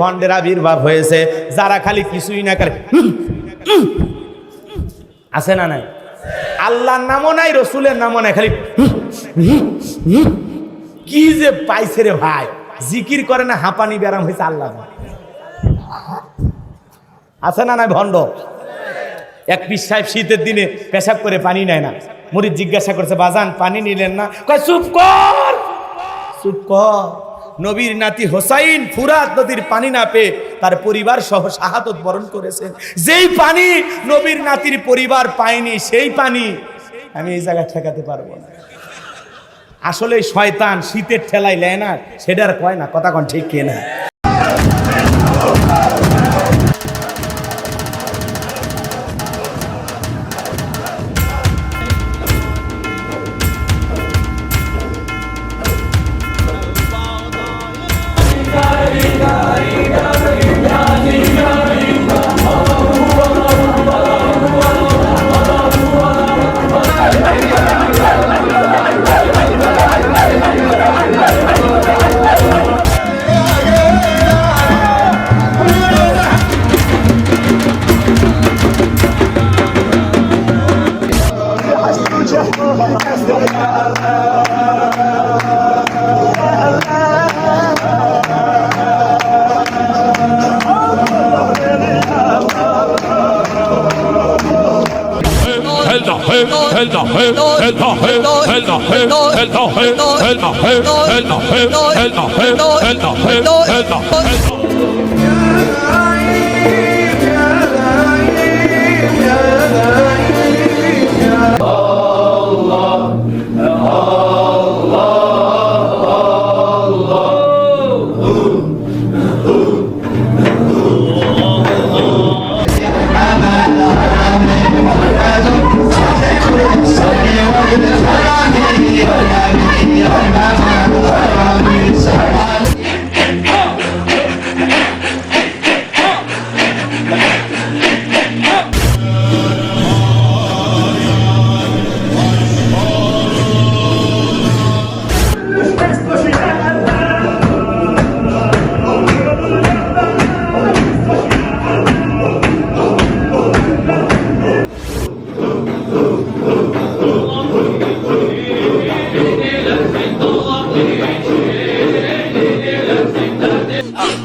ভণ্ডের আবির্ভাব হয়েছে, যারা খালি কিছুই না করে। আছে না নাই? আল্লাহর নামও নাই, রসুলের নামও নাই, খালি কি যে পাইছে রে ভাই? জিকির করে না হাঁপানি ব্যারাম হয়েছে আল্লাহ আছে না নাই ভণ্ড? এক পিস সাহেব শীতের দিনে পেশাব করে পানি নেয় না। মুড়ি জিজ্ঞাসা করছে, বাজান, পানি নিলেন না? কয়, চুপ কর চুপ কর। নবীর নাতি হোসাইন ফুরাত নদীর পানি না পেয়ে তার পরিবার সহ শাহাদত বরণ করেছেন যেই পানি নবীর নাতির পরিবার পায়নি, সেই পানি আমি এই জায়গায় ঠেকাতে পারব না। আসলে শয়তান শীতের ঠেলায় লেয় না, সেটার কয় না, কথা কন ঠিক কে Yeah.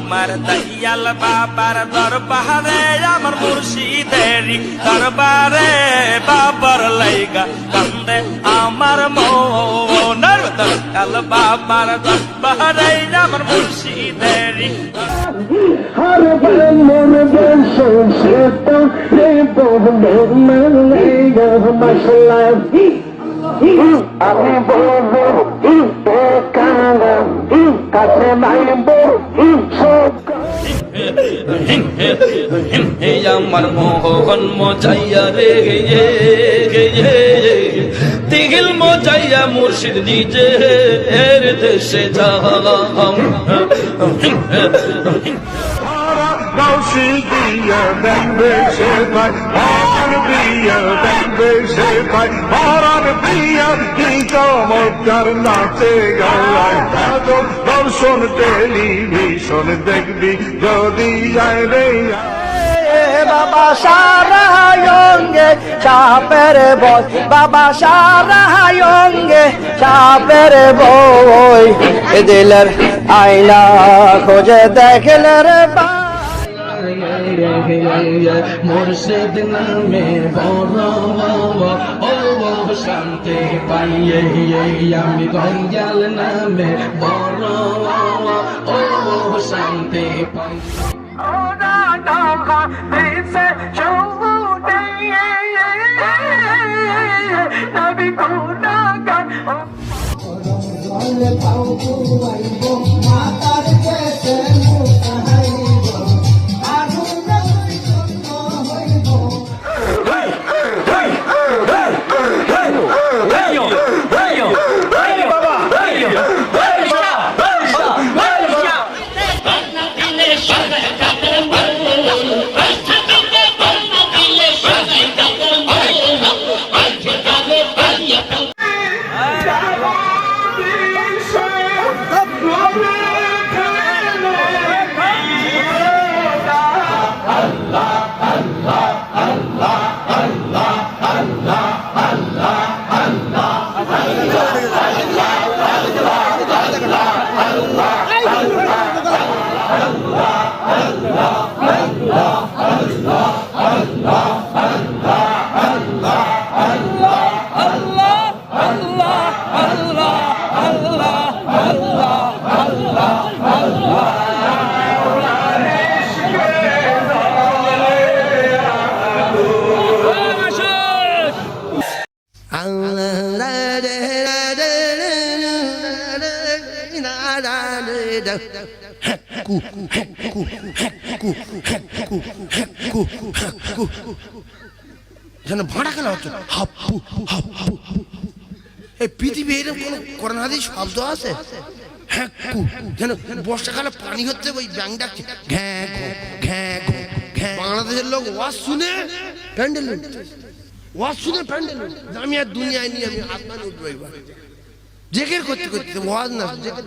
আমার দহিয়াল বাবার দরবারে, আমার মুর্শিদের দরবারে বাবার লাইগা কান্দে আমার মনার দহিয়াল বাবার দরবারে, আমার মুর্শিদের হর বল মন বল সে তো রে বহু মন লাইগা মশলা আমি বলব কাঙ্গা কাছে মাইব আমার মোহন মজাইয়া রে তিগিল মজাইয়া মুর্শিদ নিজে এর দেশে she be a backbird shepherd? Ought to be a backbird shepherd? Ought to be a income of God and not take a life. দর্শন টেলিভিশন দেখবি যদি যায় রে বাবা সারায়ঙ্গে চাপের বই বাবা সারায়ঙ্গে চাপের বই দিলের আয়না খোঁজে দেখলের বা রেখে মোর্শেদ নামে বড় বাবা শান্তি পাইয়ে আমি গঙ্গাল নামে বড় বাবা ও শান্তি পাই নবী কোনা গান পাও যেন ভাঁড়া খেলা হচ্ছে। হাপ্পু হাপ্পু এই পৃথিবী এরকম কোনো করোনাদি শব্দ আছে? হ্যাঁ যেন বর্ষাকালে পানি হচ্ছে, ওই ব্যাং ডাকছে। ঘ্যাঁ ঘ্যাঁ বাংলাদেশের লোক ওয়াজ শুনে প্যান্ডেল ওয়াজ শুনে প্যান্ডেল। আমি আর দুনিয়ায় নিয়ে আমি আসমানে উঠবো এবার জেকের করতে করতে ওয়াজ না জেকের।